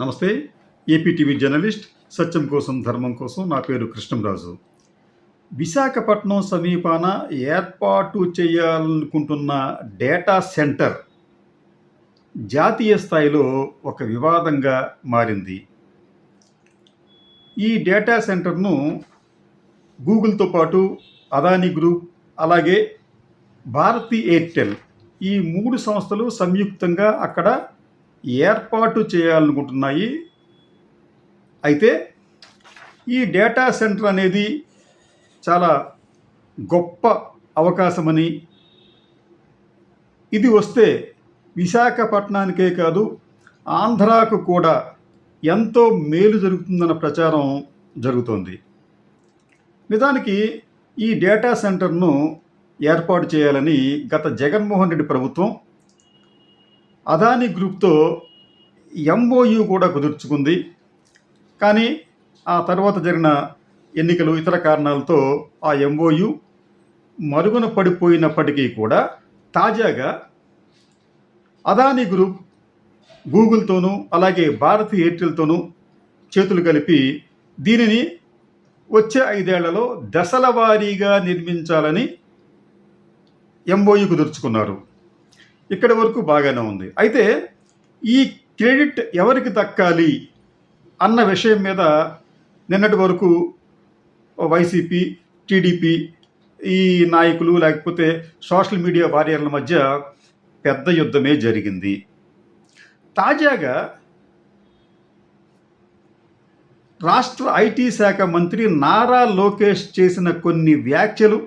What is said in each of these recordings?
నమస్తే APTV journalist సత్యం కోసం ధర్మం కోసం నా పేరు కృష్ణంరాజు. విశాఖపట్నం సమీపాన ఏర్పాటు చేయాలనుకుంటున్న డేటా సెంటర్ జాతీయ స్థాయిలో ఒక వివాదంగా మారింది. ఈ డేటా సెంటర్ను గూగుల్తో పాటు అదానీ గ్రూప్ అలాగే భారతీ ఎయిర్టెల్ ఈ మూడు సంస్థలు సంయుక్తంగా అక్కడ ఏర్పాటు చేయాలనుకుంటున్నాయి. అయితే ఈ డేటా సెంటర్ అనేది చాలా గొప్ప అవకాశమని ఇది వస్తే విశాఖపట్నానికే కాదు ఆంధ్రాకు కూడా ఎంతో మేలు జరుగుతుందన్న ప్రచారం జరుగుతోంది. నిజానికి ఈ డేటా సెంటర్ను ఏర్పాటు చేయాలని గత జగన్మోహన్ రెడ్డి ప్రభుత్వం అదానీ గ్రూప్తో ఎంఓయు కూడా కుదుర్చుకుంది. కానీ ఆ తర్వాత జరిగిన ఎన్నికలు ఇతర కారణాలతో ఆ ఎంఓయు మరుగున పడిపోయినప్పటికీ కూడా తాజాగా అదానీ గ్రూప్ గూగుల్తోనూ అలాగే భారతీ ఎయిర్టెల్తోనూ చేతులు కలిపి దీనిని వచ్చే ఐదేళ్ళలో దశల వారీగా నిర్మించాలని ఎంఓయు కుదుర్చుకున్నారు. ఇక్కడి వరకు బాగానే ఉంది. అయితే ఈ క్రెడిట్ ఎవరికి దక్కాలి అన్న విషయం మీద నిన్నటి వరకు వైసీపీ టీడీపీ ఈ నాయకులు లేకపోతే సోషల్ మీడియా వారియర్ల మధ్య పెద్ద యుద్ధమే జరిగింది. తాజాగా రాష్ట్ర ఐటీ శాఖ మంత్రి నారా లోకేష్ చేసిన కొన్ని వ్యాఖ్యలు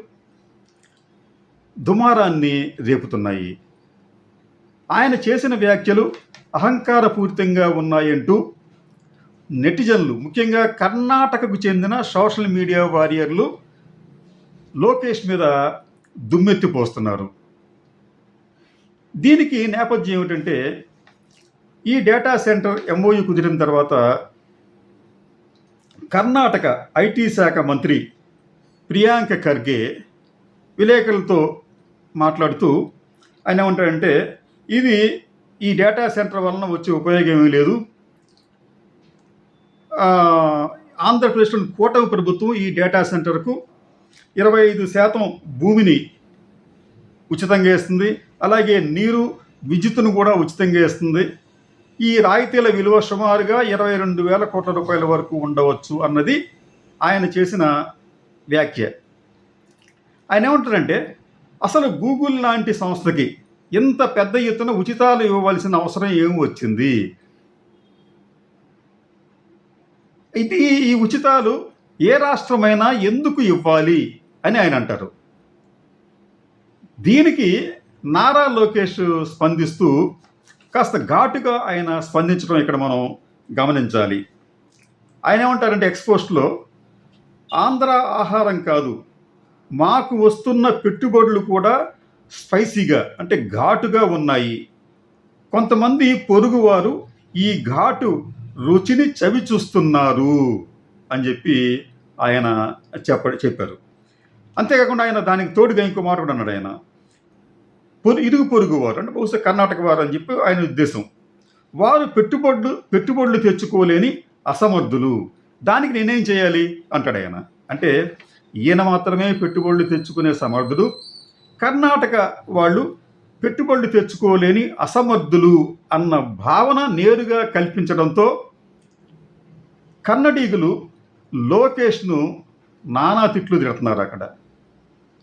దుమారాన్ని రేపుతున్నాయి. ఆయన చేసిన వ్యాఖ్యలు అహంకారపూరితంగా ఉన్నాయంటూ నెటిజన్లు ముఖ్యంగా కర్ణాటకకు చెందిన సోషల్ మీడియా వారియర్లు లోకేష్ మీద దుమ్మెత్తిపోస్తున్నారు. దీనికి నేపథ్యం ఏమిటంటే ఈ డేటా సెంటర్ ఎంఓయు కుదిరిన తర్వాత కర్ణాటక ఐటీ శాఖ మంత్రి ప్రియాంక ఖర్గే విలేకరులతో మాట్లాడుతూ ఆయన ఏమంటాడంటే ఇది ఈ డేటా సెంటర్ వలన వచ్చే ఉపయోగం ఏమీ లేదు. ఆంధ్రప్రదేశ్లోని కూటమి ప్రభుత్వం ఈ డేటా సెంటర్కు ఇరవై ఐదు శాతం భూమిని ఉచితంగా ఇస్తుంది అలాగే నీరు విద్యుత్తును కూడా ఉచితంగా ఇస్తుంది ఈ రాయితీల విలువ సుమారుగా ఇరవై రెండు వేల కోట్ల రూపాయల వరకు ఉండవచ్చు అన్నది ఆయన చేసిన వ్యాఖ్య. ఆయన ఏమంటారంటే అసలు గూగుల్ లాంటి సంస్థకి ఇంత పెద్ద ఎత్తున ఉచితాలు ఇవ్వవలసిన అవసరం ఏం వచ్చింది? ఇది ఈ ఉచితాలు ఏ రాష్ట్రమైనా ఎందుకు ఇవ్వాలి అని ఆయన అంటారు. దీనికి నారా లోకేష్ స్పందిస్తూ కాస్త ఘాటుగా ఆయన స్పందించడం ఇక్కడ మనం గమనించాలి. ఆయన ఏమంటారంటే ఎక్స్పోస్ట్లో ఆంధ్ర ఆహారం కాదు మాకు వస్తున్న పెట్టుబడులు కూడా స్పైసీగా అంటే ఘాటుగా ఉన్నాయి. కొంతమంది పొరుగువారు ఈ ఘాటు రుచిని చవి చూస్తున్నారు అని చెప్పి ఆయన చెప్ప చెప్పారు. అంతేకాకుండా ఆయన దానికి తోడుగా ఇంకో మాట కూడా అన్నాడు ఆయన. పొరు ఇరుగు పొరుగు వారు అంటే బహుశా కర్ణాటక వారు అని చెప్పి ఆయన ఉద్దేశం. వారు పెట్టుబడులు పెట్టుబడులు తెచ్చుకోలేని అసమర్థులు. దానికి నేనేం చేయాలి? అంటాడు ఆయన. అంటే ఈయన మాత్రమే పెట్టుబడులు తెచ్చుకునే సమర్థుడు కర్ణాటక వాళ్ళు పెట్టుబడులు తెచ్చుకోలేని అసమర్థులు అన్న భావన నేరుగా కల్పించడంతో కన్నడీగులు లోకేష్ను నానా తిట్లు తిడుతున్నారు అక్కడ.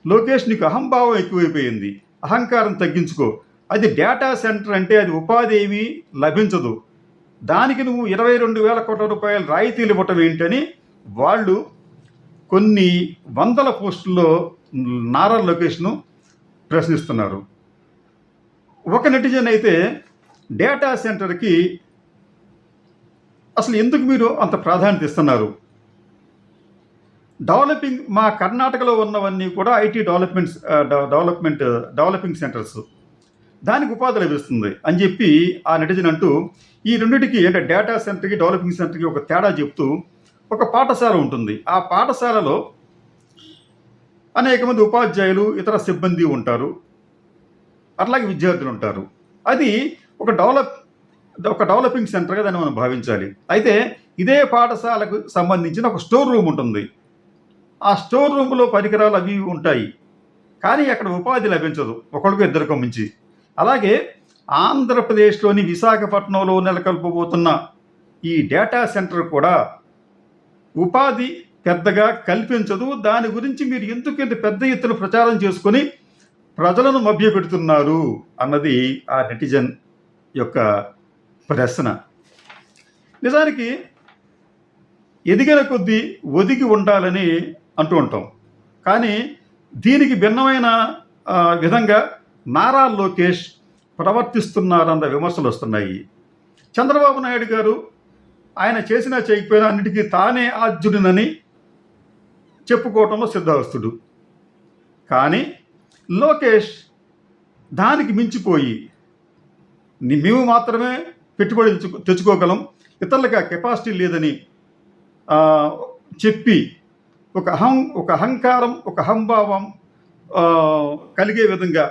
లోకేష్ నీకు అహంభావం ఎక్కువైపోయింది. అహంకారం తగ్గించుకో. అది డేటా సెంటర్ అంటే అది ఉపాధి ఏమీ లభించదు. దానికి నువ్వు ఇరవై రెండు వేల కోట్ల రూపాయల రాయితీలు ఇవ్వటం ఏంటని వాళ్ళు కొన్ని వందల పోస్టుల్లో నారా లోకేష్ను ప్రశ్నిస్తున్నారు. ఒక నెటిజన్ అయితే డేటా సెంటర్కి అసలు ఎందుకు మీరు అంత ప్రాధాన్యత ఇస్తున్నారు? డెవలపింగ్ మా కర్ణాటకలో ఉన్నవన్నీ కూడా IT developments development developing centres. దానికి ఉపాధి లభిస్తుంది అని చెప్పి ఆ నెటిజన్ అంటూ ఈ రెండింటికి అంటే డేటా సెంటర్కి డెవలపింగ్ సెంటర్కి ఒక తేడా చెప్తూ ఒక పాఠశాల ఉంటుంది. ఆ పాఠశాలలో అనేక మంది ఉపాధ్యాయులు ఇతర సిబ్బంది ఉంటారు. అట్లాగే విద్యార్థులు ఉంటారు. అది ఒక డెవలప్ ఒక డెవలపింగ్ సెంటర్గా దాన్ని మనం భావించాలి. అయితే ఇదే పాఠశాలకు సంబంధించిన ఒక స్టోర్ రూమ్ ఉంటుంది. ఆ స్టోర్ రూమ్లో పరికరాలు అవి ఉంటాయి. కానీ అక్కడ ఉపాధి లభించదు ఒకరికి ఇద్దరికి మించి. అలాగే ఆంధ్రప్రదేశ్లోని విశాఖపట్నంలో నెలకొల్పబోతున్న ఈ డేటా సెంటర్ కూడా ఉపాధి పెద్దగా కల్పించదు. దాని గురించి మీరు ఎందుకు ఇంత పెద్ద ఎత్తున ప్రచారం చేసుకొని ప్రజలను మభ్యపెడుతున్నారు అన్నది ఆ నెటిజన్ యొక్క ప్రశ్న. నిజానికి ఎదిగిన కొద్దీ ఒదిగి ఉండాలని అంటూ ఉంటాం. కానీ దీనికి భిన్నమైన విధంగా నారా లోకేష్ ప్రవర్తిస్తున్నారన్న విమర్శలు వస్తున్నాయి. చంద్రబాబు నాయుడు గారు ఆయన చేసినా చేయకపోయినా అన్నిటికీ తానే ఆద్యుడినని చెప్పుకోవటంలో సిద్ధహస్తుడు. కానీ లోకేష్ దానికి మించిపోయి మేము మాత్రమే పెట్టుబడి తెచ్చుకోగలం. ఇతరులకు ఆ కెపాసిటీ లేదని చెప్పి ఒక అహం ఒక అహంకారం ఒక అహంభావం కలిగే విధంగా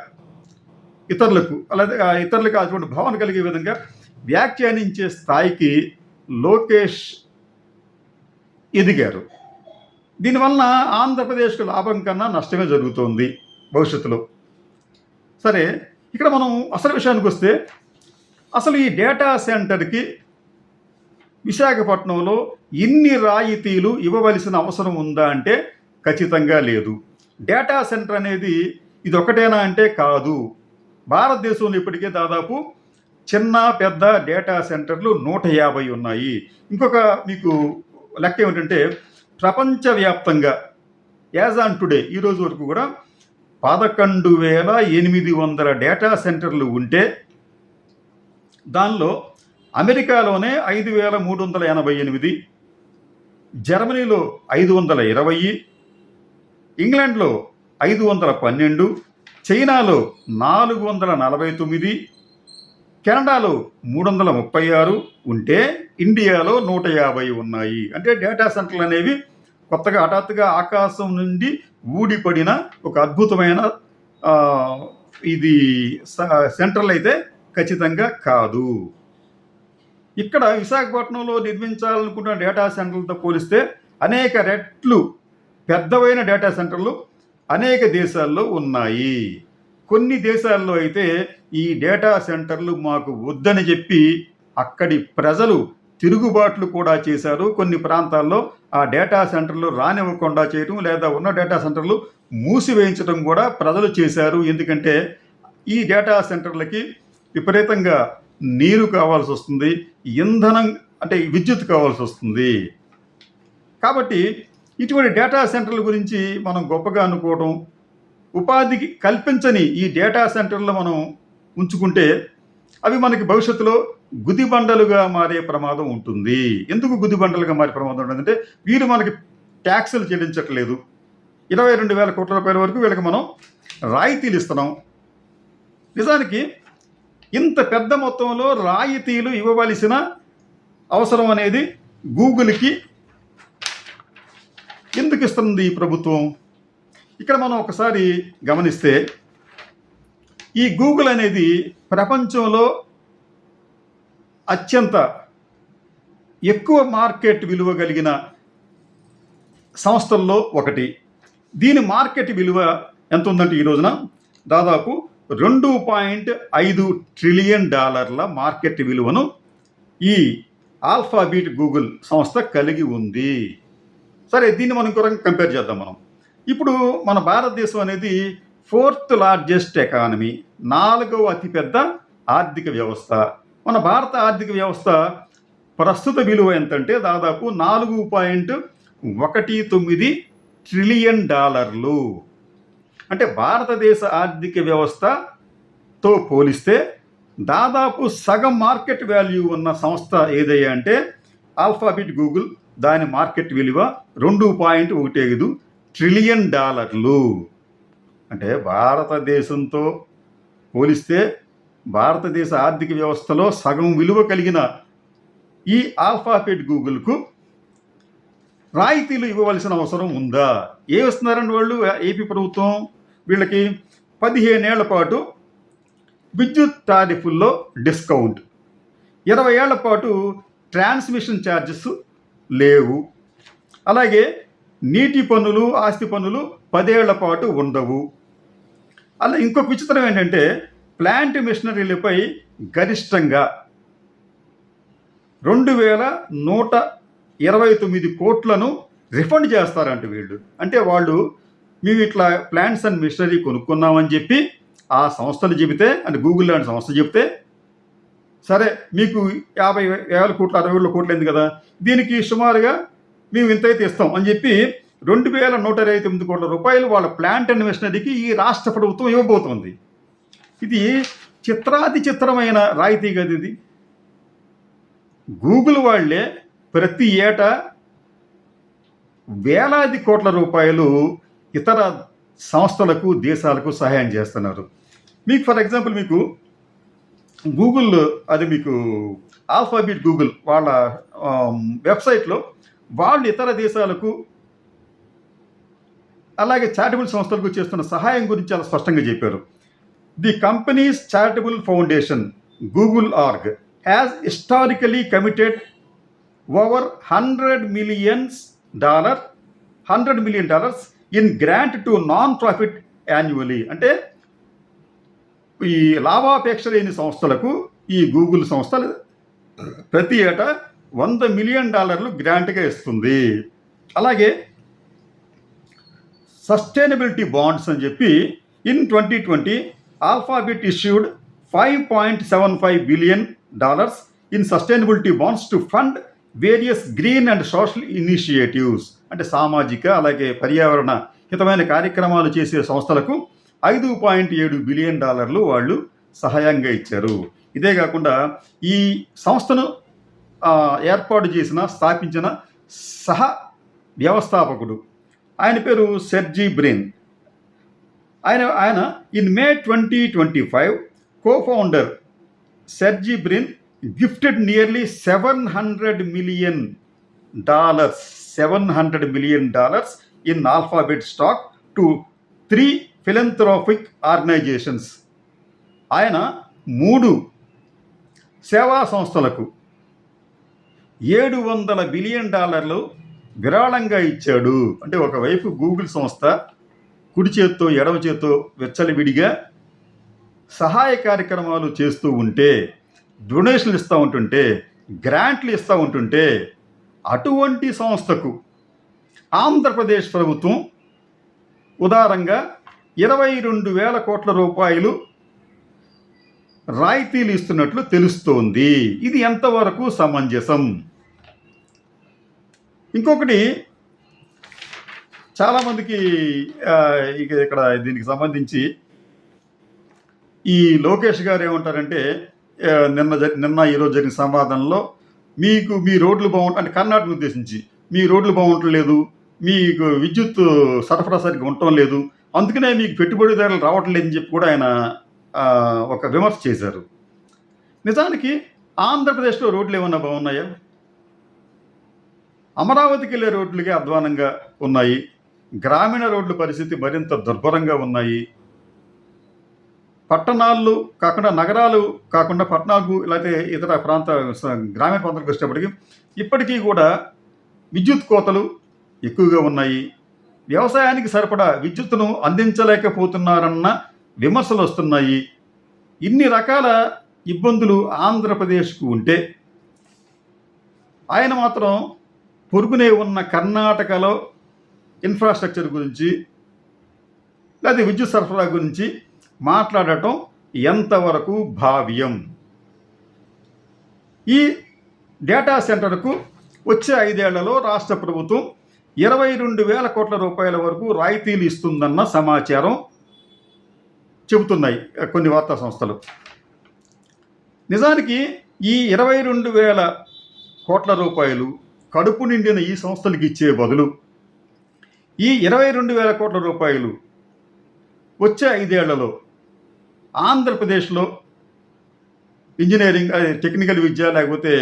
ఇతరులకు అలాగే ఇతరులకు అటువంటి భావన కలిగే విధంగా వ్యాఖ్యానించే స్థాయికి లోకేష్ ఎదిగారు. దీనివలన ఆంధ్రప్రదేశ్కు లాభం కన్నా నష్టమే జరుగుతోంది భవిష్యత్తులో. సరే ఇక్కడ మనం అసలు విషయానికి వస్తే అసలు ఈ డేటా సెంటర్కి విశాఖపట్నంలో ఇన్ని రాయితీలు ఇవ్వవలసిన అవసరం ఉందా అంటే ఖచ్చితంగా లేదు. డేటా సెంటర్ అనేది ఇది ఒకటేనా అంటే కాదు. భారతదేశంలో ఇప్పటికే దాదాపు చిన్న పెద్ద డేటా సెంటర్లు నూట యాభై ఉన్నాయి. ఇంకొక మీకు లెక్క ఏమిటంటే ప్రపంచవ్యాప్తంగా యాజ్ ఆన్ టుడే ఈ రోజు వరకు కూడా పదకొండు వేల ఎనిమిది వందల డేటా సెంటర్లు ఉంటే దానిలో అమెరికాలోనే ఐదు వేల మూడు వందల ఎనభై ఎనిమిది జర్మనీలో ఐదు వందల ఇరవై ఇంగ్లాండ్లో ఐదు వందల పన్నెండు చైనాలో నాలుగు వందల నలభై తొమ్మిది కెనడాలో మూడు వందల ముప్పై ఆరు ఉంటే ఇండియాలో నూట యాభై ఉన్నాయి. అంటే డేటా సెంటర్లు అనేవి కొత్తగా హఠాత్తుగా ఆకాశం నుండి ఊడిపడిన ఒక అద్భుతమైన ఇది స- సెంటర్లు అయితే ఖచ్చితంగా కాదు. ఇక్కడ విశాఖపట్నంలో నిర్మించాలనుకున్న డేటా సెంటర్లతో పోలిస్తే అనేక రెట్లు పెద్దవైన డేటా సెంటర్లు అనేక దేశాల్లో ఉన్నాయి. కొన్ని దేశాల్లో అయితే ఈ డేటా సెంటర్లు మాకు వద్దని చెప్పి అక్కడి ప్రజలు తిరుగుబాట్లు కూడా చేశారు. కొన్ని ప్రాంతాల్లో ఆ డేటా సెంటర్లు రానివ్వకుండా చేయటం లేదా ఉన్న డేటా సెంటర్లు మూసివేయించడం కూడా ప్రజలు చేశారు. ఎందుకంటే ఈ డేటా సెంటర్లకి విపరీతంగా నీరు కావాల్సి వస్తుంది ఇంధనం అంటే విద్యుత్ కావాల్సి వస్తుంది. కాబట్టి ఇటువంటి డేటా సెంటర్ల గురించి మనం గొప్పగా అనుకోవడం ఉపాధికి కల్పించని ఈ డేటా సెంటర్లు మనం ఉంచుకుంటే అవి మనకి భవిష్యత్తులో గుదిబండలుగా మారే ప్రమాదం ఉంటుంది. ఎందుకు గుదిబండలుగా మారే ప్రమాదం ఉంటుందంటే వీరు మనకి ట్యాక్సులు చెల్లించట్లేదు. ఇరవై రెండు వేల కోట్ల రూపాయల వరకు వీళ్ళకి మనం రాయితీలు ఇస్తున్నాం. నిజానికి ఇంత పెద్ద మొత్తంలో రాయితీలు ఇవ్వవలసిన అవసరం అనేది గూగుల్కి ఎందుకు ఇస్తుంది ఈ ప్రభుత్వం? ఇక్కడ మనం ఒకసారి గమనిస్తే ఈ గూగుల్ అనేది ప్రపంచంలో అత్యంత ఎక్కువ మార్కెట్ విలువ కలిగిన సంస్థల్లో ఒకటి. దీని మార్కెట్ విలువ ఎంత ఉందంటే ఈ రోజున దాదాపు రెండు పాయింట్ ఐదు ట్రిలియన్ డాలర్ల మార్కెట్ విలువను ఈ ఆల్ఫాబీట్ గూగుల్ సంస్థ కలిగి ఉంది. సరే దీన్ని మనం కూడా కంపేర్ చేద్దాం మనం. ఇప్పుడు మన భారతదేశం అనేది ఫోర్త్ లార్జెస్ట్ ఎకానమీ నాలుగవ అతిపెద్ద ఆర్థిక వ్యవస్థ. మన భారత ఆర్థిక వ్యవస్థ ప్రస్తుత విలువ ఎంతంటే దాదాపు నాలుగు పాయింట్ ఒకటి తొమ్మిది ట్రిలియన్ డాలర్లు. అంటే భారతదేశ ఆర్థిక వ్యవస్థతో పోలిస్తే దాదాపు సగం మార్కెట్ వాల్యూ ఉన్న సంస్థ ఏదయ్యా అంటే ఆల్ఫాబెట్ గూగుల్ దాని మార్కెట్ విలువ రెండు పాయింట్ ఒకటి ఐదు ట్రిలియన్ డాలర్లు. అంటే భారతదేశంతో పోలిస్తే భారతదేశ ఆర్థిక వ్యవస్థలో సగం విలువ కలిగిన ఈ ఆల్ఫాబెట్ గూగుల్కు రాయితీలు ఇవ్వవలసిన అవసరం ఉందా? ఏ ఇస్తున్నారండి వాళ్ళు? ఏపీ ప్రభుత్వం వీళ్ళకి పదిహేనేళ్ళ పాటు విద్యుత్ టారిఫుల్లో డిస్కౌంట్. ఇరవై ఏళ్ళ పాటు ట్రాన్స్మిషన్ ఛార్జెస్ లేవు. అలాగే నీటి పన్నులు ఆస్తి పన్నులు పదేళ్ళ పాటు ఉండవు. అలా ఇంకొక విచిత్రం ఏంటంటే ప్లాంట్ మిషనరీలపై గరిష్టంగా రెండు వేల నూట ఇరవై తొమ్మిది కోట్లను రిఫండ్ చేస్తారంట వీళ్ళు. అంటే వాళ్ళు మేము ఇట్లా ప్లాంట్స్ అండ్ మిషనరీ కొనుక్కున్నామని చెప్పి ఆ సంస్థలు చెబితే అంటే గూగుల్ లాంటి సంస్థ చెబితే సరే మీకు యాభై వేల కోట్లు అరవై వేల కోట్లు అయింది కదా దీనికి సుమారుగా మేము ఇంతైతే ఇస్తాం అని చెప్పి రెండు వేల నూట ఇరవై తొమ్మిది కోట్ల రూపాయలు వాళ్ళ ప్లాంట్ అండ్ మిషనరీకి ఈ రాష్ట్ర ప్రభుత్వం ఇవ్వబోతోంది. ఇది చిత్రాతి చిత్రమైన రాయితీ కదా ఇది. గూగుల్ వాళ్ళే ప్రతి ఏటా వేలాది కోట్ల రూపాయలు ఇతర సంస్థలకు దేశాలకు సహాయం చేస్తున్నారు. మీకు ఫర్ ఎగ్జాంపుల్ మీకు గూగుల్ అది మీకు ఆల్ఫాబెట్ గూగుల్ వాళ్ళ వెబ్సైట్లో వాళ్ళు ఇతర దేశాలకు అలాగే చారిటబుల్ సంస్థలకు చేస్తున్న సహాయం గురించి చాలా స్పష్టంగా చెప్పారు. The company's charitable foundation Google org has historically committed over hundred millions dollar hundred million dollars in grant to non profit annually అంటే ఈ లాభాపేక్ష లేని సంస్థలకు ఈ గూగుల్ సంస్థలు ప్రతి ఏటా వంద మిలియన్ డాలర్లు గ్రాంట్గా ఇస్తుంది. అలాగే సస్టైనబిలిటీ బాండ్స్ అని చెప్పి in twenty twenty Alphabet issued five point seven five billion dollars in sustainability bonds to fund various green and social initiatives. అంటే సామాజిక అలాగే పర్యావరణ హితమైన కార్యక్రమాలు చేసే సంస్థలకు ఐదు పాయింట్ ఏడు బిలియన్ డాలర్లు వాళ్ళు సహాయంగా ఇచ్చారు. ఇదే కాకుండా ఈ సంస్థను ఏర్పాటు చేసిన స్థాపించిన సహ వ్యవస్థాపకుడు. ఆయన పేరు సెర్జీ బ్రెయిన్. ఆయన ఆయన in May twenty twenty five cofounder Sergey Brin gifted nearly seven hundred million dollars seven hundred million dollars in Alphabet stock to three philanthropic organisations. ఆయన మూడు సేవా సంస్థలకు ఏడు వందల బిలియన్ డాలర్లు విరాళంగా ఇచ్చాడు. అంటే ఒకవైపు గూగుల్ సంస్థ కుడి చేత్తో ఎడమ చేత్తో వెచ్చలివిడిగా సహాయ కార్యక్రమాలు చేస్తూ ఉంటే డొనేషన్లు ఇస్తూ ఉంటుంటే గ్రాంట్లు ఇస్తూ ఉంటుంటే అటువంటి సంస్థకు ఆంధ్రప్రదేశ్ ప్రభుత్వం ఉదారంగా ఇరవై రెండు వేల కోట్ల రూపాయలు రాయితీలు ఇస్తున్నట్లు తెలుస్తోంది. ఇది ఎంతవరకు సమంజసం? ఇంకొకటి చాలామందికి ఇక ఇక్కడ దీనికి సంబంధించి ఈ లోకేష్ గారు ఏమంటారంటే నిన్న నిన్న ఈరోజు జరిగిన సంవాదంలో మీకు మీ రోడ్లు బాగుంట అంటే కర్ణాటక ఉద్దేశించి మీ రోడ్లు బాగుంటలేదు మీకు విద్యుత్ సరఫరా సరిగ్గా ఉండటం లేదు అందుకనే మీకు పెట్టుబడిదారులు రావట్లేదని చెప్పి కూడా ఆయన ఒక విమర్శ చేశారు. నిజానికి ఆంధ్రప్రదేశ్లో రోడ్లు ఏమన్నా బాగున్నాయా? అమరావతికి వెళ్ళే రోడ్లకే అధ్వానంగా ఉన్నాయి. గ్రామీణ రోడ్ల పరిస్థితి మరింత దుర్భరంగా ఉన్నాయి. పట్టణాలు కాకుండా నగరాలు కాకుండా పట్టణాలకు లేకపోతే ఇతర ప్రాంత గ్రామీణ ప్రాంతాలకు వచ్చేటప్పటికి ఇప్పటికీ కూడా విద్యుత్ కోతలు ఎక్కువగా ఉన్నాయి. వ్యవసాయానికి సరిపడా విద్యుత్తును అందించలేకపోతున్నారన్న విమర్శలు వస్తున్నాయి ఇన్ని రకాల ఇబ్బందులు ఆంధ్రప్రదేశ్కు ఉంటే ఆయన మాత్రం పొరుగునే ఉన్న కర్ణాటకలో ఇన్ఫ్రాస్ట్రక్చర్ గురించి లేదా విద్యుత్ సరఫరా గురించి మాట్లాడటం ఎంతవరకు భావ్యం? ఈ డేటా సెంటర్కు వచ్చే ఐదేళ్ళలో రాష్ట్ర ప్రభుత్వం ఇరవై రెండు వేల కోట్ల రూపాయల వరకు రాయితీలు ఇస్తుందన్న సమాచారం చెబుతున్నాయి కొన్ని వార్తా సంస్థలు. నిజానికి ఈ ఇరవై రెండు వేల కోట్ల రూపాయలు కడుపు నిండిన ఈ సంస్థలకు ఇచ్చే బదులు ఈ ఇరవై రెండు వేల కోట్ల రూపాయలు వచ్చే ఐదేళ్ళలో ఆంధ్రప్రదేశ్లో ఇంజనీరింగ్ టెక్నికల్ విద్య లేకపోతే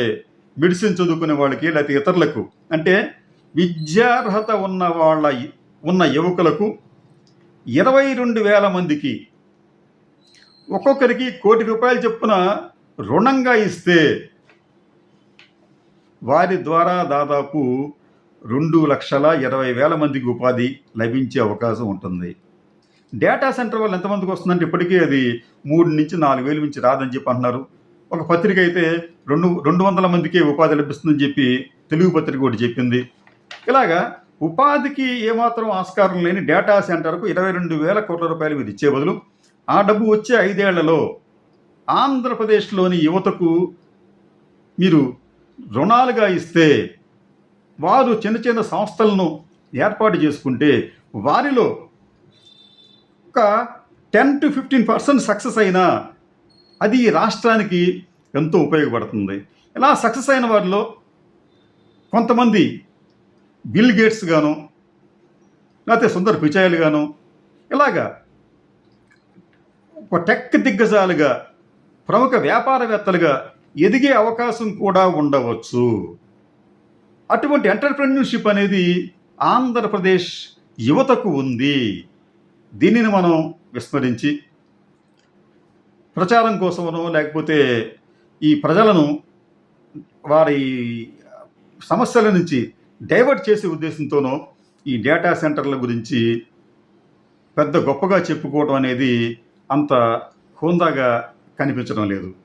మెడిసిన్ చదువుకునే వాళ్ళకి లేకపోతే ఇతరులకు అంటే విద్యార్హత ఉన్న వాళ్ళ ఉన్న యువకులకు ఇరవై రెండు వేల మందికి ఒక్కొక్కరికి కోటి రూపాయలు చొప్పున రుణంగా ఇస్తే వారి ద్వారా దాదాపు రెండు లక్షల ఇరవై వేల మందికి ఉపాధి లభించే అవకాశం ఉంటుంది. డేటా సెంటర్ వాళ్ళు ఎంతమందికి వస్తుందంటే ఇప్పటికీ అది మూడు నుంచి నాలుగు వేల నుంచి రాదని చెప్పి అంటున్నారు. ఒక పత్రిక అయితే రెండు రెండు వందల మందికే ఉపాధి లభిస్తుందని చెప్పి తెలుగు పత్రిక ఒకటి చెప్పింది. ఇలాగా ఉపాధికి ఏమాత్రం ఆస్కారం లేని డేటా సెంటర్కు ఇరవై రెండు వేల కోట్ల రూపాయలు మీరు ఇచ్చే బదులు ఆ డబ్బు వచ్చే ఐదేళ్ళలో ఆంధ్రప్రదేశ్లోని యువతకు మీరు రుణాలుగా ఇస్తే వారు చిన్న చిన్న సంస్థలను ఏర్పాటు చేసుకుంటే వారిలో ఒక ten to fifteen percent success అయినా అది రాష్ట్రానికి ఎంతో ఉపయోగపడుతుంది. ఇలా సక్సెస్ అయిన వారిలో కొంతమంది బిల్ గేట్స్ గాను లేకపోతే సుందర్ పిచాయలు గాను ఇలాగా ఒక టెక్ దిగ్గజాలుగా ప్రముఖ వ్యాపారవేత్తలుగా ఎదిగే అవకాశం కూడా ఉండవచ్చు. అటువంటి ఎంటర్ప్రెన్యూర్షిప్ అనేది ఆంధ్రప్రదేశ్ యువతకు ఉంది. దీనిని మనం విస్మరించి ప్రచారం కోసమనో లేకపోతే ఈ ప్రజలను వారి సమస్యల నుంచి డైవర్ట్ చేసే ఉద్దేశంతోనో ఈ డేటా సెంటర్ల గురించి పెద్ద గొప్పగా చెప్పుకోవడం అనేది అంత హోందాగా కనిపించడం లేదు.